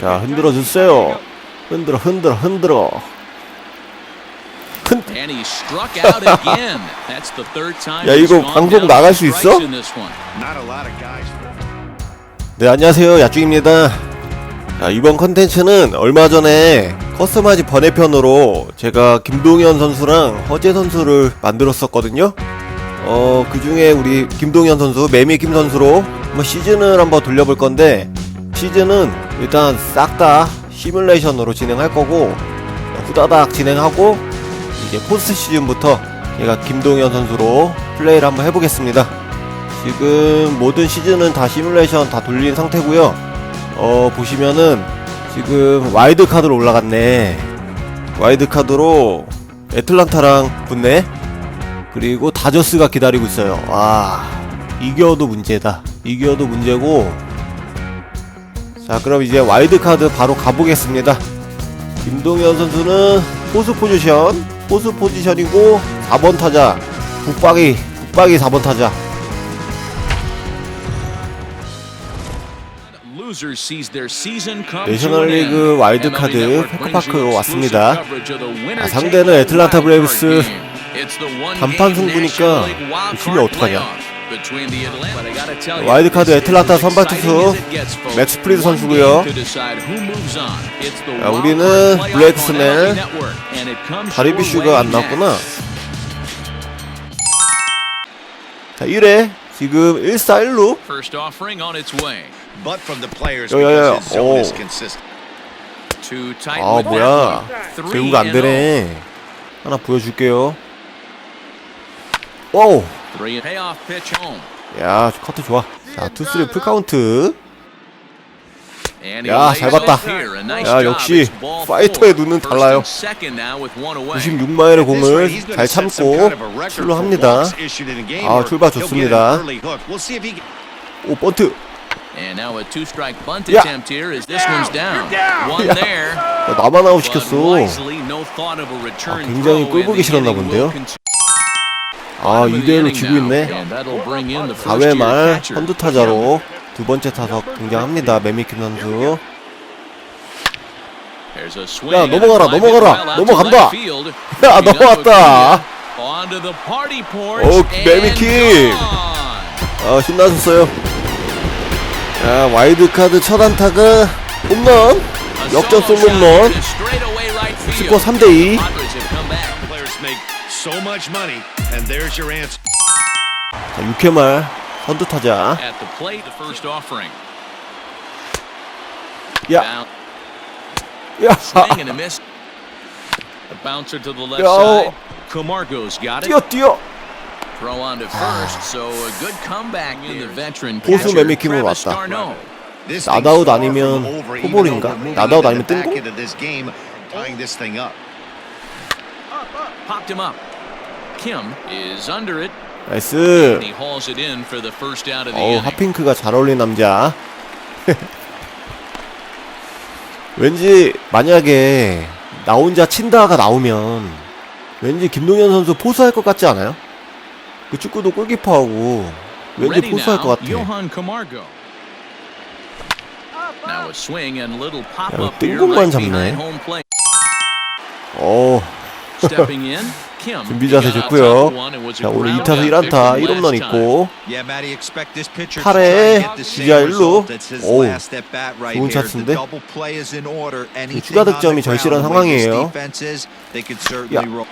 자 흔들어 주세요. 흔들어 흔들어 흔들어. 흔. 야, 이거 방송 나갈 수 있어? 네 안녕하세요 야중입니다. 자, 이번 컨텐츠는 얼마 전에 커스터마이즈 번외편으로 제가 김동현 선수랑 허재 선수를 만들었었거든요. 어, 그 중에 우리 김동현 선수, 매미 김 선수로 한번 시즌을 한번 돌려볼 건데, 시즌은 일단 싹 다 시뮬레이션으로 진행할 거고, 후다닥 진행하고, 이제 포스트 시즌부터 제가 김동현 선수로 플레이를 한번 해보겠습니다. 지금 모든 시즌은 다 시뮬레이션 다 돌린 상태고요. 어, 보시면은 지금 와이드 카드로 올라갔네. 와이드 카드로 애틀란타랑 붙네. 그리고 다저스가 기다리고 있어요. 와, 이겨도 문제다. 이겨도 문제고. 자, 그럼 이제 와이드 카드 바로 가보겠습니다. 김동현 선수는 포수 포지션, 포수 포지션이고 4번 타자, 북박이, 북박이 4번 타자. 내셔널리그. 와일드카드 페커파크로 왔습니다. 아, 상대는 애틀란타 브레이브스 단판 승부니까 팀이 어떡하냐. Playoff between the Atlanta- But I gotta tell you, 와일드카드 this is 애틀란타 선발 투수. 맥스 프리드 선수고요. 야, 우리는 card playoff 블랙 on 스넬, MLB Network, and it comes your 다리비슈가 안 next. 자, 1회 지금 1사 1루. First offering on its way. But from the players Yo, yo, yo. because his zone is Oh. consistent. Too tight 아, 뭐야. 제구가 안 oh. 되네. 하나 보여줄게요. 오우. Three payoff pitch home. 야, 커트 좋아. 자, 투쓰리 풀카운트. 야, 잘 봤다. 야. 역시 파이터의. 눈은 달라요. and second now with one away. 96마일의 At this 공을 잘 참고 출루 합니다. 아, 출발 좋습니다. 오, 번트. 야. 야. 나만 아웃 But 시켰어. wisely, no thought of a return 아, 굉장히 the 싫었나 본데요? 아, Bottom of the 2대1로 inning 지고. 있네. And that'll bring in the 4회 first-year 말. 선두 타자로 두 번째 타석 등장합니다. 매미킨 선수. There's a swing 야, 넘어가라, 넘어가라. 넘어간다. 야, 넘어갔다. 오, gone. 아, 신나셨어요. 자, 와이드카드 첫 안타가 홈런. A 역전 solo 솔로 shot 홈런. 스코어 3대2. And there's your answer. 자, 6회 말 선두 타자. At the plate, the first offering. 야, 야, swing and a miss. A bouncer to the left Yo. side. Camargo's got it. 뛰어, 뛰어. Throw on to first, so a good comeback in the veteran 매미킴으로 Travis 왔다. 나다웃 아니면 moving 나다웃 아니면 the thing up. Popped him up. Kim is under it. 나이스. And he hauls it in for the first out of the 어우, inning. 핫핑크가 잘 어울리는 남자. 왠지 만약에 나 혼자 친다가 나오면 왠지 김동현 선수 포수할 것 같지 않아요? 그 축구도 골키퍼하고 왠지 Ready 포수할 now, 것 같아. Johan Camargo. Now a swing and a little pop 야, up here 뜬공만 right 잡네. behind home plate. 어. 준비 자세 좋고요. outside one and was a 자, 오늘 ground 2타수 out 1안타 victory 1홈런 last 있고 Yeah, Matty, expect this pitcher to 8회 try and get the same 주자 result. 1루. That's his 오, last at bat right 좋은 here. 차트인데? The double play is in order. Anything 추가 득점이 절실한 상황이에요. defense is, they could certainly 야. roll.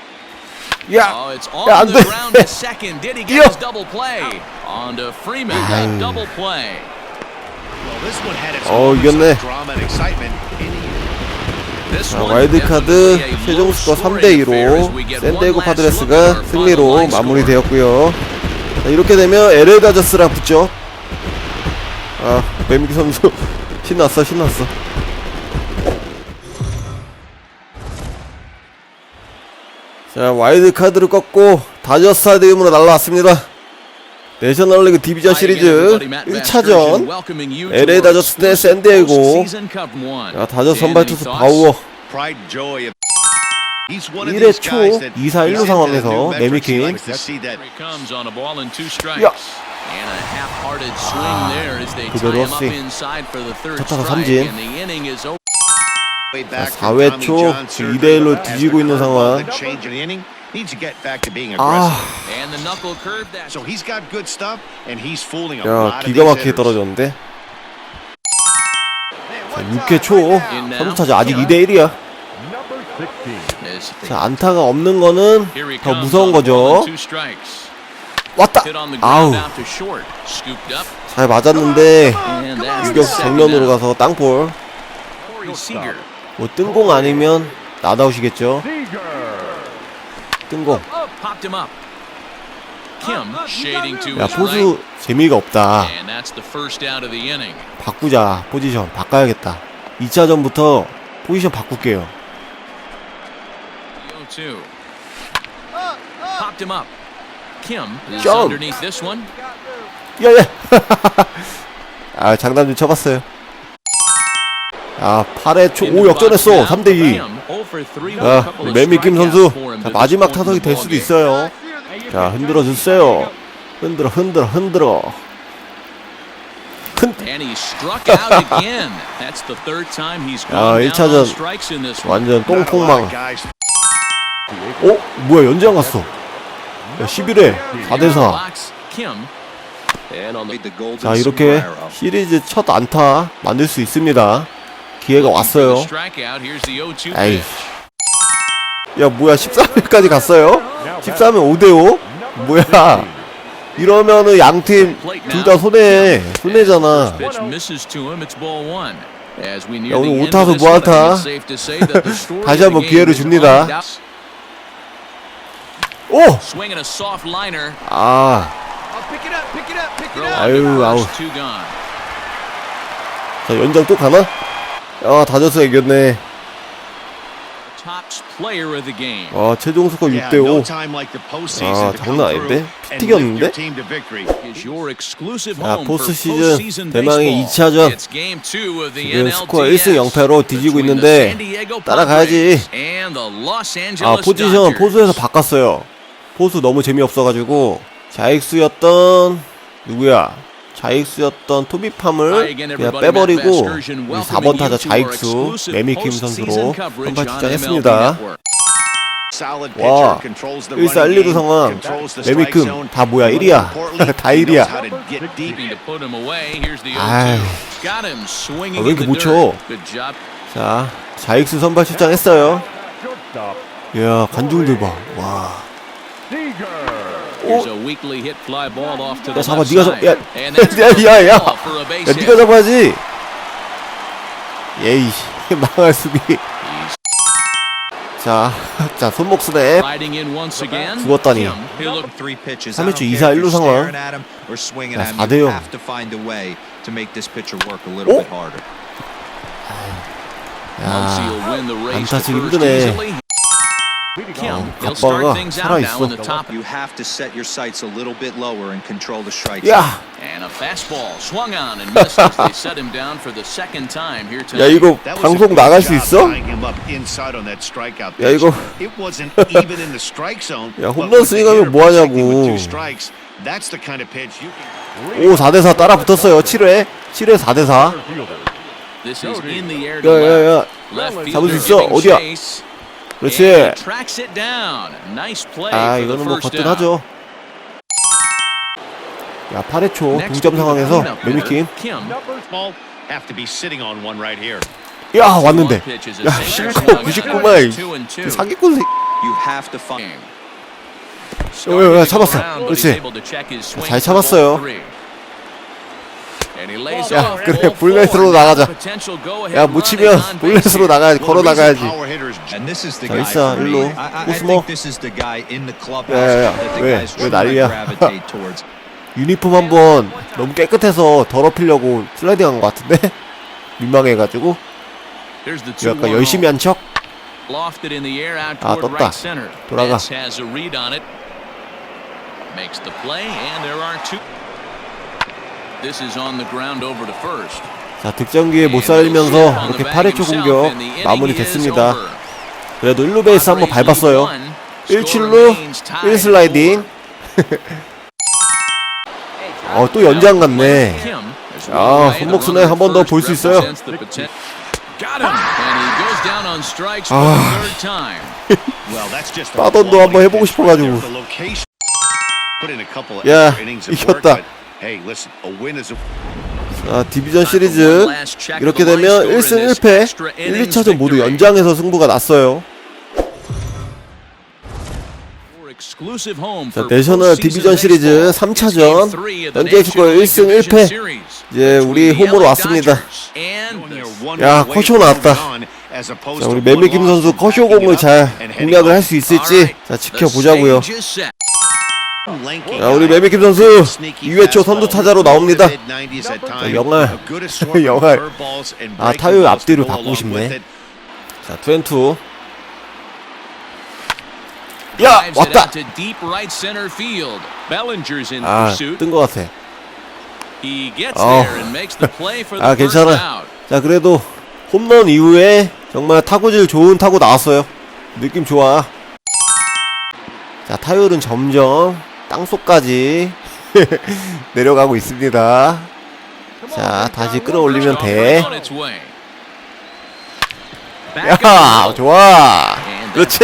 야, Oh, it's 야, on 안 the 돼. ground to second. Did he 뛰어. get his double play? On to Freeman. That 아유. double play. Well, this one had its 어, 이겼네. 자, 와일드카드 definitely a 최종 low 스코어 scoring 3대 affair as 2로 we get 샌디에고 파드레스가 승리로. 마무리되었고요. 자, 이렇게 되면 LA 다저스랑 붙죠. 아, 배미기 선수 신났어, 신났어. 자, 와일드 카드를 꺾고 다저스 스타디움으로 날라왔습니다. 내셔널리그 디비전 시리즈 1차전 LA 다저스 대 샌디에고. 자, 다저스 선발 투수 바우어 pride and joy of He's one of 1회 these 초 guys that 2사 1루 he's into 상황에서 strikes. 야, 그대로 없이. inside for the third 첫 타자 strike. 삼진. And the inning is over. Way 자, back from 4회 Tommy 초 John 지금 surgery. 2대 1로 As the 뒤지고 있는 상황. The needs to get back to being 아, aggressive. And the knuckle curve that So he's got good stuff, and he's fooling a 야 lot of 기가 these 막히게 hitters. 떨어졌는데. 자, 6회 초 In now. 선두타자 아직 2대 1이야. is 자 안타가 없는 거는 here he 더 comes 무서운 on 거죠. ball and two strikes. 왔다. Hit on the 아우 ground out to short. Scooped up. 잘 맞았는데 And that's 유격 second 정면으로 out. 가서 땅볼. Corey Seager. 뭐 뜬공 아니면 나다우시겠죠. To 야 포수. 재미가 없다. 바꾸자 포지션 바꿔야겠다. 2차전부터 포지션 바꿀게요. 0-2. Popped him up. Kim is Jump. underneath this one. 야야. 아 장난 좀 쳐봤어요. 아 8회 초 In 오 the 역전했어 box now, 3대 2. Graham, 0 for 3 with a 아 couple of 매미김 strikeouts 선수 자, 마지막 타석이 될 수도. 있어요. 자 흔들어 주세요. 흔들어 흔들어 흔들어. gone down 1차전 on strikes in this one. 완전 guys 어 뭐야 연장 갔어. 야 11회 4대 4. Box, Kim. And on the The golden 자 이렇게. 시리즈 첫 안타 만들 수 있습니다. 기회가 왔어요. the strikeout. Here's the 0-2 에이. 야 뭐야 13회까지 갔어요? 13회 5대5? 뭐야 이러면은 양팀 둘 다 손해 손해잖아 야, 오늘 the end 오타수 of this one, I think 무안타. 다시 한번 기회를 줍니다. 오! 아 아유, 아우. 자, 연장 또 가나? 야 다저스 이겼네. 아 최종 스코어 Yeah, no 6대5 time like the postseason 아, to come 장난 아닌데? 피튀겼는데? 자, for 시즌 대망의 baseball. 2차전. It's game two of the 지금 스코어 NLDS 1승 0패로 뒤지고 있는데 따라가야지. 아 포지션. 포수에서 바꿨어요 포수 너무 재미없어가지고 자익수였던 누구야 자익수였던 토비팜을 그냥 빼버리고 우리 4번 타자 자익수 매미킴 선수로 선발 출장했습니다 와, pitcher, controls the 1사 running 1, 2루 game, 상황 zone, 다 뭐야 and 1이야 importantly, 다 he 1이야 knows how to get deep. Looking to put him away. Here's the 아유. 0-2. Got him swinging 아, 왜 in 이렇게 the 못 쳐? dirt. Good job. 자 자익수 선발 출장했어요 이야 관중들 봐와 야 the 잡아 네가. 잡 야, 야, a 야, 야. 야. 네가 잡아야지 예이 망할 수비 자, 자 손목 again. 죽었다니. Kim, he'll look Three pitches. 삼회 I 초 don't 이사 care if 일루 you're 상황. 야, at him. 4대 You 0. have to find a way to make this pitcher work a little 오? 야 안타 first 힘드네. Easily. Kim, 어, he'll start 갑바가 things out now 살아있어. in the top. You have to set your sights a little bit lower and control the strike. 야, And a fastball swung on and missed as they set him down for the second time here 야 tonight. 이거 That was a 방송 나갈 수 job 있어? tying him up inside on that strikeout 야. 이거- It wasn't even in the strike zone. 야, 홈런 스윙하면 뭐 하냐고. 오 4대4 따라 붙었어요 7회 7회 4대4 This is in the air to 야야야 left. Left 잡을 수 있어. 어디야? 그렇지 아 이거는 뭐 거뜬하죠. 야 8회 초 Next 동점 상황에서 here. 야 왔는데 야 single 실코 swung on. 99만 Two and two. 사기꾼 새. Game. 야, 야, 잡았어. 그렇지. 잘 참았어요. three. And he lays 야, 그래, 볼넷으로. 나가자. 야 못 치면 볼넷으로 Well, 걸어 나가야지 power hitters And this is the 자 guy. 있어. 일로 I, I, I 코스모 think this is the guy in the clubhouse 야, 야, 야. that the 왜? guys 왜 should 난리야? gravitate towards. 유니폼 한번 너무 깨끗해서 더럽히려고 슬라이딩 한 것 같은데 민망해가지고 약간 열심히 한 척? Lofted in the air out 아, 떴다. 돌아가. 자 득점기에 못 on 이렇게 the 8회 bag 초 himself, 공격 마무리 됐습니다. 그래도 1루 베이스 한번 밟았어요 lead one. 1 Score 7루 remains tied 1 슬라이딩 어, 또 연장 갔네. 아, 손목순에 한 번 더 볼 수 있어요. 아. 빠던도 한번 해보고 싶어가지고. 야, 이겼다. But hey, listen, a win is a 자, 디비전 시리즈 이렇게 되면 1승 1패. 1, 2차전 모두 연장에서 승부가 났어요. 자, 내셔널 디비전 시리즈 3차전 현재 스코어 1승 1패. 이제 우리 홈으로 왔습니다. 야, 커쇼 나왔다. 자, 우리 매미김 선수 커쇼 공을 잘 공략을 할 수 있을지 자, 지켜보자고요. 자, 우리 매미김 선수 2회 초 선두 타자로 나옵니다. 자, 영알. 영알. 아, 타율 앞뒤로 바꾸고 싶네. 자, 투앤투. 야, 왔다. 아, 뜬 것 같아. 어. 아, 괜찮아. 자, 그래도 홈런 이후에 정말 타구질 좋은 타구 나왔어요. 느낌 좋아. 자, 타율은 점점 땅속까지 내려가고 있습니다. 자, 다시 끌어올리면 돼. 야, 좋아. 그렇지.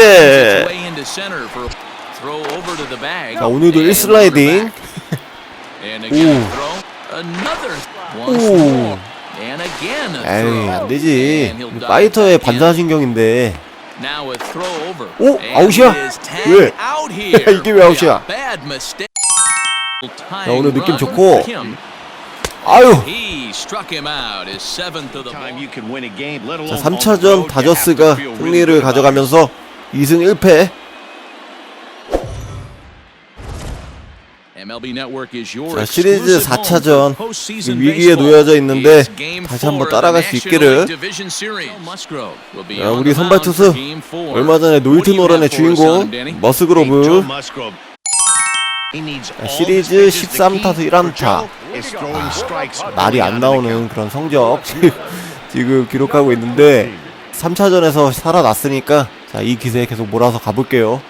자, 오늘도 1슬라이딩. 오. 에이, 안 되지. 파이터의 반사신경인데. 오, 아웃이야? 왜? 이게 왜 아웃이야? 자, 오늘 느낌 좋고. 아유. 자, 3차전 다저스가 승리를 가져가면서 2승 1패. 자, 시리즈 4차전 지금 위기에 놓여져 있는데 다시 한번 따라갈 수 있기를. 자, 우리 선발 투수 얼마 전에 노이트 노런의 주인공 머스그로브. 자, 시리즈 13타수 1안타. 말이 안 나오는 그런 성적 지금 기록하고 있는데 3차전에서 살아났으니까 자, 이 기세에 계속 몰아서 가볼게요.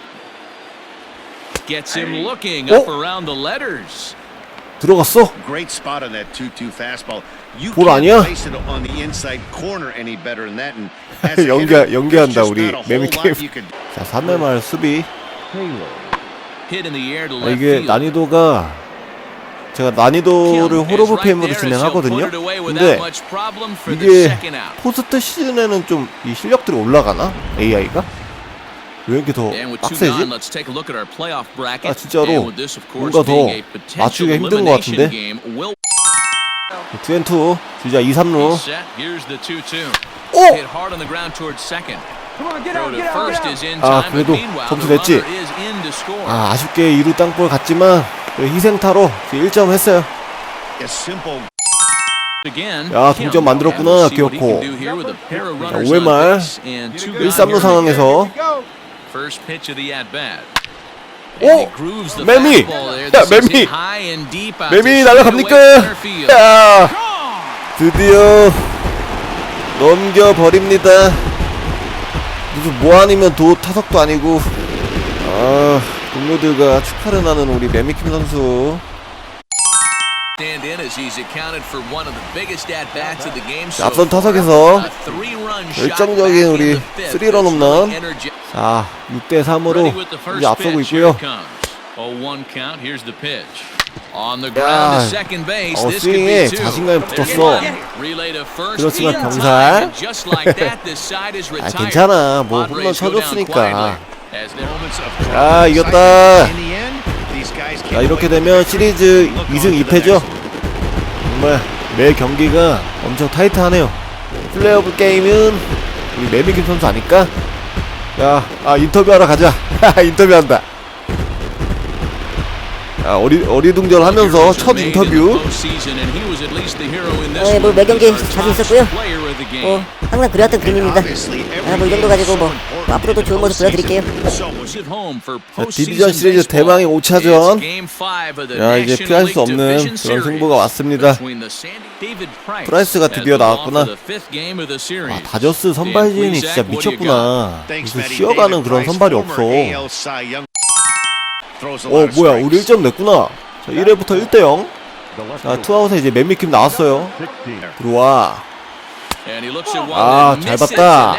들어갔어? Great spot on that 2-2 fastball. You 볼 can't 아니야? place it on the inside corner any better than that. And as a 연기- hitter, 연기한다, there's just 우리 not a whole 매미 lot 게임. you could 자, 3회 말 수비. 아, 아, 이게 난이도가 제가 난이도를 호러브 페임으로 진행하거든요. 근데 이게 포스트 시즌에는 좀 이 실력들이 올라가나? AI가? 왜 이렇게 더 빡세지? 아 진짜로 뭔가 더 맞추기가 힘든 것 같은데? 투앤투 주자 2, 3루. 오! 아 그래도 점수 냈지? 아, 아쉽게 2루 땅볼 갔지만 그래, 희생타로 1점 했어요. 야 동점 만들었구나 기어코 자, 5회 말 1, 3루 상황에서 오! 매미! 야, 매미! 매미 날아갑니까? 야! 드디어 넘겨버립니다. 무슨 뭐 아니면 도 타석도 아니고 아 동료들과 축하를 나는 우리 매미킴 선수 앞선 타석에서 결정적인 우리 3런 홈런 자 6대 3으로 이제 앞서고 있고요. 야, 어, 스윙에 자신감이 붙었어. 그렇지만 병살. 아 괜찮아. 뭐 홈런 쳐줬으니까. 아 이겼다. 자 이렇게 되면 시리즈 2승 2패죠? 정말 매 경기가 엄청 타이트하네요. 플레이오프 게임은 우리 매미김 선수 아닐까? 야 아 인터뷰하러 가자. 인터뷰한다. 아 어리, 어리둥절하면서 첫 인터뷰. 네, 뭐 매 경기 자주 있었고요. 뭐 항상 그래왔던 그림입니다. 아, 뭐 이 정도 가지고 뭐, 뭐 앞으로도 좋은 모습 보여드릴게요. 자, 디비전 시리즈 대망의 5차전. 야 이제 피할 수 없는 그런 승부가 왔습니다. 프라이스가 드디어 나왔구나. 아 다저스 선발진이 진짜 미쳤구나. 무슨 쉬어가는 그런 선발이 없어. 어 뭐야 우리 1점 냈구나. 자 1회부터 1대0 자 투아웃에 이제 맨미킴 나왔어요. 들어와 아, 잘 봤다.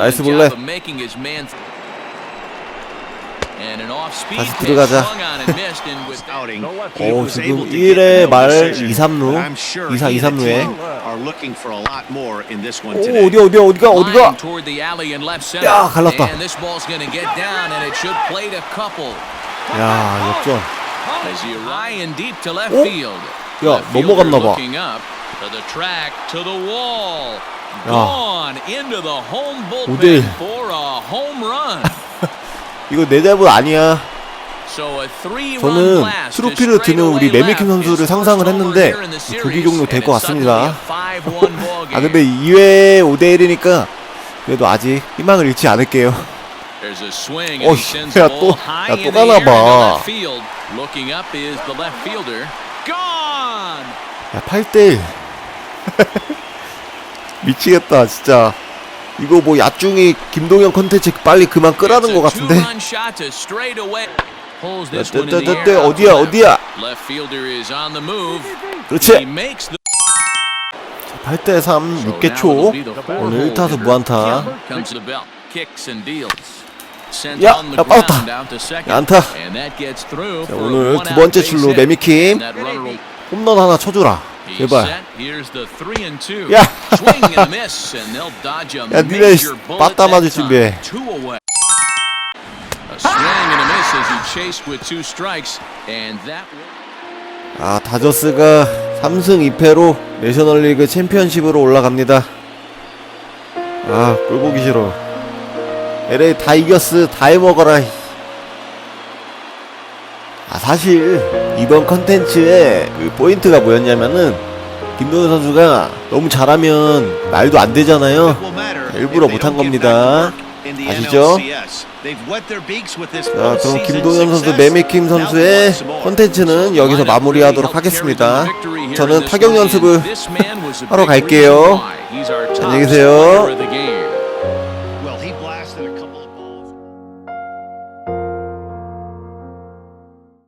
나이스 볼래. 다시 들어가자. 오, 지금 1회 말 2, 3루 2, 4, 2, 3루에 are looking for a lot more in this one 오. 어디야 어디야 어디가 어디가. 야, 갈랐다. 야 역전 오? 야, 넘어갔나 봐. To the track to the wall. 야. Gone into the home bullpen for a home run. 이거 내 잡은 아니야 저는 트로피를 드는 우리 left. 선수를 상상을 했는데 조기 종료 될 것 같습니다. a 5-1 ball 아. 근데 2회 5대 1이니까 그래도 아직 희망을 잃지 않을게요 어, sends 야, 또- high 야, in 또 the 가나 air into 봐. left field. Looking up is the left fielder. Gone. 야 8대 1 미치겠다 진짜 이거 뭐 야중이 김동현 컨텐츠 빨리 그만 끄라는 것 같은데 떼떼떼떼. 어디야 어디야 그렇지 makes the 8대3 So 6개 now 초 오늘 1타수 hole 무안타 야, 야, 빠졌다. 야, 안타. 자, 오늘 두 번째 hit. 매미킴 홈런 하나 be 제발. 야. 야, 니네 빠따 맞을. 준비해. 아 다저스가 3승 2패로 내셔널리그 챔피언십으로 올라갑니다 아 꼴 보기 싫어 LA 다 이겼어 다 해먹어라 아 사실 이번 컨텐츠의 그 포인트가 뭐였냐면은 김동현 선수가 너무 잘하면 말도 안 되잖아요 일부러 못한 겁니다. 아시죠? 자 그럼 김동현 선수. 매미킴 선수의. 컨텐츠는 여기서 마무리하도록 하겠습니다 저는 타격 연습을 하러 갈게요. 안녕히 계세요.